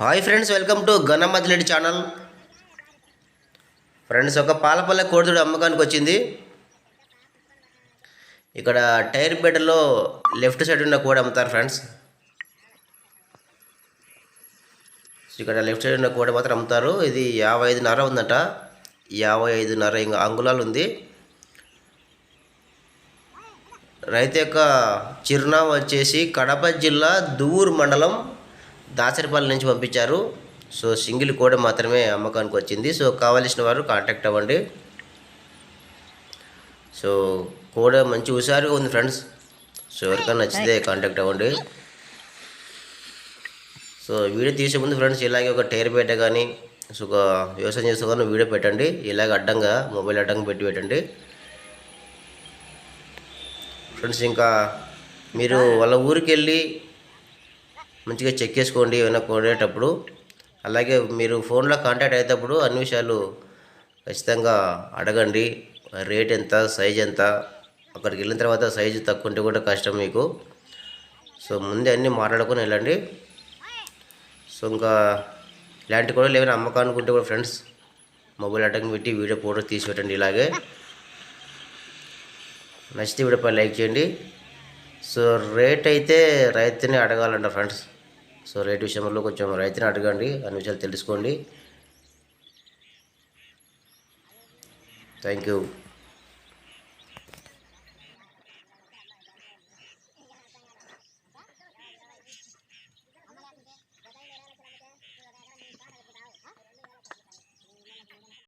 Hi friends welcome to Ganamadireddy channel. Friends ఒక పాలపల్లె కోడిదూడ అమ్మకానికి వచ్చింది. ఇక్కడ టైర్ బెడ్లో లెఫ్ట్ సైడ్ ఉన్న కోడి అమ్ముతారు ఫ్రెండ్స్. ఇక్కడ లెఫ్ట్ సైడ్ ఉన్న కోడి మాత్రం అమ్ముతారు. ఇది యాభై ఐదున్నర ఉందట. యాభై ఐదున్నర ఇంకా అంగుళాలు ఉంది. రైతు యొక్క చిరునామా వచ్చేసి కడప జిల్లా దూర్ మండలం దాసరిపల్లి నుంచి పంపించారు. సో సింగిల్ కోడ మాత్రమే అమ్మకానికి వచ్చింది. సో కావలసిన వారు కాంటాక్ట్ అవ్వండి. సో కోడ మంచి హుషారుగా ఉంది ఫ్రెండ్స్. సో ఎవరికైనా నచ్చితే కాంటాక్ట్ అవ్వండి. సో వీడియో తీసే ముందు ఫ్రెండ్స్ ఇలాగే ఒక టైర్ బయట కానీ సో ఒక వ్యవసాయం చేస్తూ కానీ వీడియో పెట్టండి. ఇలాగ అడ్డంగా మొబైల్ అడ్డంగా పెట్టి పెట్టండి. ఫ్రెండ్స్ ఇంకా మీరు వాళ్ళ ఊరికి వెళ్ళి మంచిగా చెక్ చేసుకోండి ఏమైనా కొనేటప్పుడు. అలాగే మీరు ఫోన్లో కాంటాక్ట్ అయ్యేటప్పుడు అన్ని విషయాలు ఖచ్చితంగా అడగండి. రేట్ ఎంత సైజ్ ఎంత అక్కడికి వెళ్ళిన తర్వాత సైజు తక్కువ ఉంటే కూడా కష్టం మీకు. సో ముందే అన్నీ మాట్లాడుకొని వెళ్ళండి. సో ఇంకా ఇలాంటి కూడా లేవని అమ్మకానికి ఉంటే కూడా ఫ్రెండ్స్ మొబైల్ అడ్డంగా పెట్టి వీడియో ఫోటో తీసి పెట్టండి ఇలాగే. నచ్చితే వీడియోపై లైక్ చేయండి. సో రేట్ అయితే రైతుని అడగాలంట ఫ్రెండ్స్. సో రేట్ విషయంలో కొంచెం రైతుని అడగండి అన్ని విషయాలు తెలుసుకోండి. Thank you